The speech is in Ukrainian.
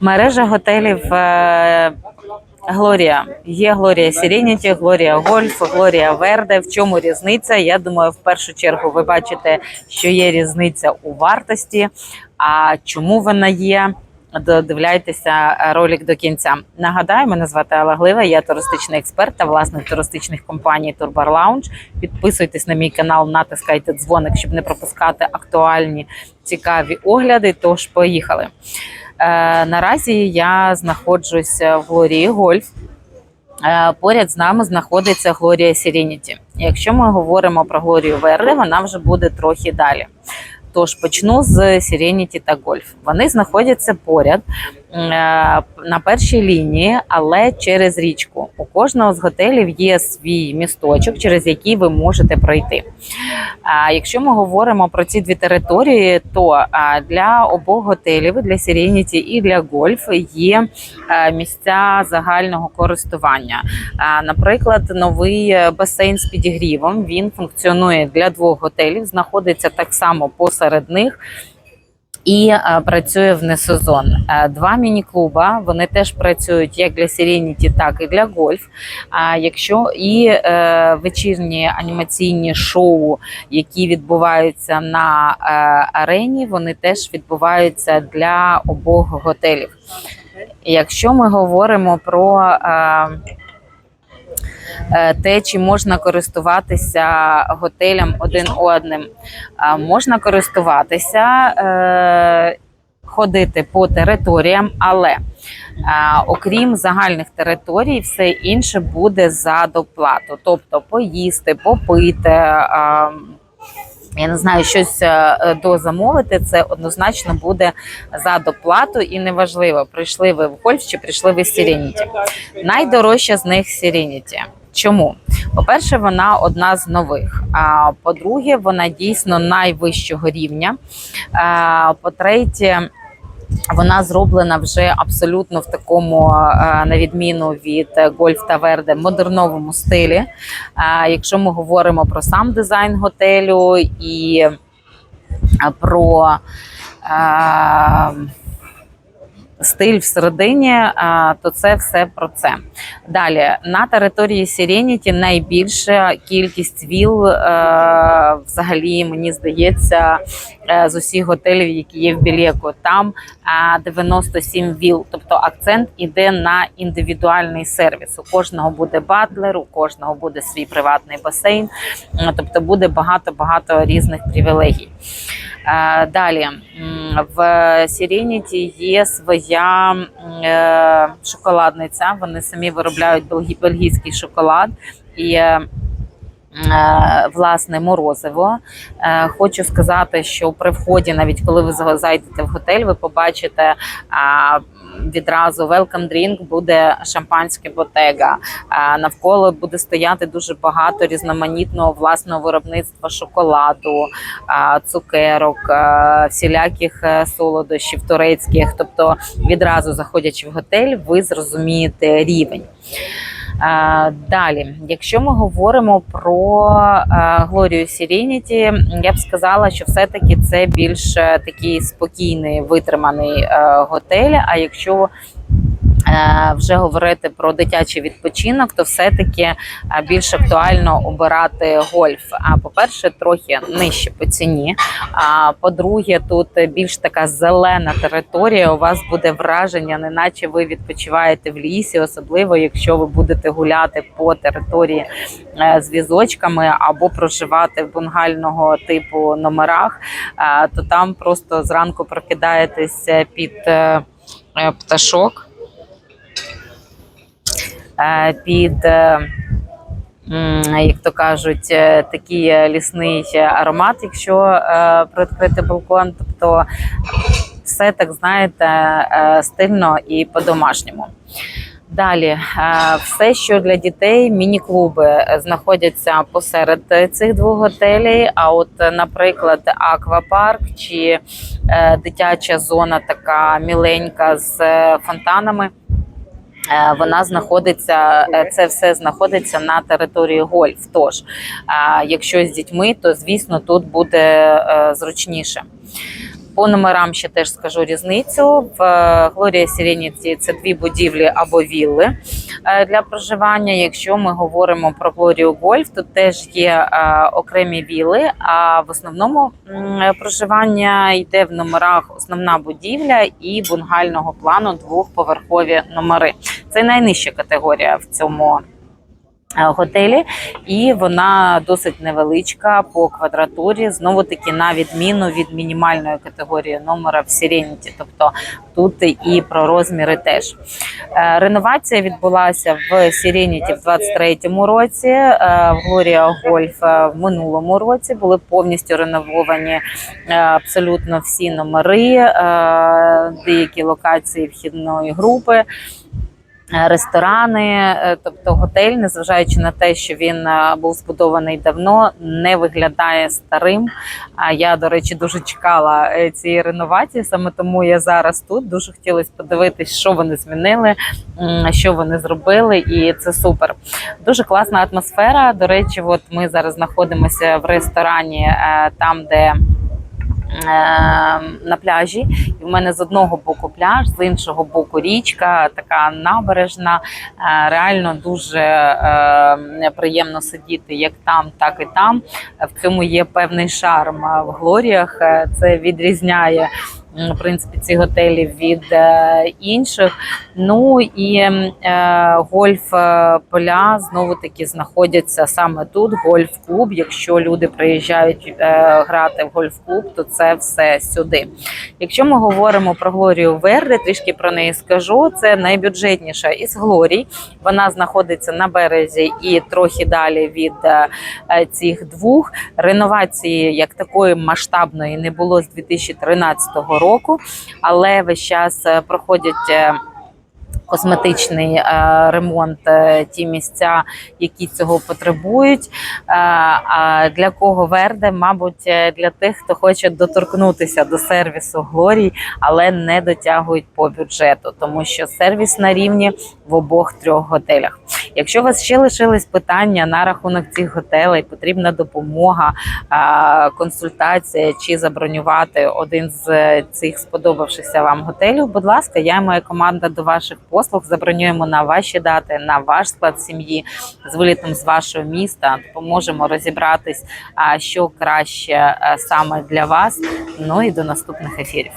Мережа готелів е, Глорія. Є Глорія Сірініті, Глорія Гольф, Глорія Верде. В чому різниця? Я думаю, в першу чергу ви бачите, що є різниця у вартості. А чому вона є? Додивляйтеся ролик до кінця. Нагадаю, мене звати Алла Глива, я туристичний експерт та власник туристичних компаній Turbar Lounge. Підписуйтесь на мій канал, натискайте дзвоник, щоб не пропускати актуальні цікаві огляди. Тож поїхали. Е, наразі я знаходжусь в Глорії Гольф. Е, Поряд з нами знаходиться Глорія Сірініті. Якщо ми говоримо про Глорію Верли, вона вже буде трохи далі. Тож почну з Сірініті та Гольф. Вони знаходяться поряд на першій лінії, але через річку. У кожного з готелів є свій місточок, через який ви можете пройти. А якщо ми говоримо про ці дві території, то для обох готелів, для Сірініті і для Гольф є е, місця загального користування. Наприклад, новий е, басейн з підігрівом він функціонує для двох готелів, знаходиться так само посеред них. І е, працює в несезон. Е, Два міні-клуба вони теж працюють як для Сірініті, так і для гольф. А якщо і е, вечірні анімаційні шоу, які відбуваються на арені, вони теж відбуваються для обох готелів. Якщо ми говоримо про те, чи можна користуватися готелем один одним, можна користуватися, е, ходити по територіям, але а, окрім загальних територій, все інше буде за доплату. Тобто поїсти, попити. Я не знаю, щось е, дозамовити, це однозначно буде за доплату, і неважливо, прийшли ви в гольф чи прийшли ви в Сірініті. Найдорожча з них Сірініті. Чому? По-перше, вона одна з нових. А по-друге, вона дійсно найвищого рівня. А, по-третє, вона зроблена вже абсолютно в такому, е, на відміну від Гольф та Верде, модерновому стилі. Е, Якщо ми говоримо про сам дизайн готелю і е, про стиль всередині, е, то це все про це. Далі на території Сірініті найбільша кількість віл, е, взагалі, мені здається, е, з усіх готелів, які є в Білєку. Там е, 97 віл. Тобто акцент іде на індивідуальний сервіс. У кожного буде батлер, у кожного буде свій приватний басейн. Е, Тобто буде багато-багато різних привілегій. Е, Далі в Сірініті є своя е, шоколадниця. Вони самі виробляють бельгійський шоколад і. Е, е, Власне, морозиво. Е, Хочу сказати, що при вході, навіть коли ви зайдете в готель, ви побачите відразу welcome drink, буде шампанське ботега. Навколо буде стояти дуже багато різноманітного власного виробництва шоколаду, цукерок, всіляких е, солодощів турецьких. Тобто, відразу заходячи в готель, ви зрозумієте рівень. Далі, якщо ми говоримо про Глорію Сірініті, я б сказала, що все-таки це більш е, такий спокійний витриманий е, готель. А якщо вже говорити про дитячий відпочинок, то все-таки е, більш актуально обирати гольф. А по-перше, трохи нижче по ціні. А по-друге, тут більш така зелена територія. У вас буде враження, неначе ви відпочиваєте в лісі, особливо якщо ви будете гуляти по території е, з візочками або проживати в бунгального типу номерах, е, то там просто зранку прокидаєтесь під е, е, пташок. Під е, як то кажуть, е, такий е, лісний аромат, якщо відкрити балкон. Тобто все так знаєте, стильно і по-домашньому. Далі, все, що для дітей, міні-клуби знаходяться посеред цих двох готелей. А от, наприклад, аквапарк чи дитяча зона, така міленька з фонтанами. Е, Вона знаходиться, е, це все знаходиться на території гольф. Тож, якщо з дітьми, то звісно тут буде е, зручніше. По номерам ще теж скажу різницю. В е, Глорія Сіреніті це дві будівлі або вілли е, для проживання. Якщо ми говоримо про Глорію Гольф, то теж є е, окремі вілли. А в основному проживання йде в номерах основна будівля і бунгального плану двохповерхові номери. Це найнижча категорія в цьому. Е, Готелі, і вона досить невеличка по квадратурі. Знову таки на відміну від мінімальної категорії номера в Сіреніті. Тобто тут і про розміри теж. Е, Реновація відбулася в Сіреніті в 23-му році. е, В Глорія Гольф в минулому році були повністю ренововані абсолютно всі номери, деякі локації вхідної групи. Е, Ресторани, е, тобто готель, незважаючи на те, що він е, був збудований давно, не виглядає старим. А я, до речі, дуже чекала цієї реновації. Саме тому я зараз тут дуже хотілося подивитись, що вони змінили, що вони зробили, і це супер. Дуже класна атмосфера. До речі, от ми зараз знаходимося в ресторані, там, де на пляжі, і в мене з одного боку пляж, з іншого боку річка, така набережна. Е, Реально дуже е, приємно сидіти як там, так і там. В цьому є певний шарм в Глоріях. Е, Це відрізняє. М, В принципі, ці готелі від е, інших. Ну і е, гольф е, поля знову таки знаходяться саме тут. Гольф-клуб. Якщо люди приїжджають е, грати в гольф-клуб, то це все сюди. Якщо ми говоримо про Глорію Верде, трішки про неї скажу. Це найбюджетніша із Глорій. Вона знаходиться на березі і трохи далі від е, е, цих двох. Реновації як такої масштабної не було з 2013 року, але весь час е, проходять. е, Косметичний е, ремонт, ті місця, які цього потребують. А для кого верде, мабуть, для тих, хто хоче доторкнутися до сервісу Глорій, але не дотягують по бюджету, тому що сервіс на рівні в обох трьох готелях. Якщо у вас ще лишились питання на рахунок цих готелей, потрібна допомога, консультація чи забронювати один з цих сподобавшихся вам готелів. Будь ласка, я і моя команда до ваших послуг забронюємо на ваші дати, на ваш склад сім'ї з вилітом з вашого міста. Допоможемо розібратись, що краще саме для вас. Ну і до наступних ефірів.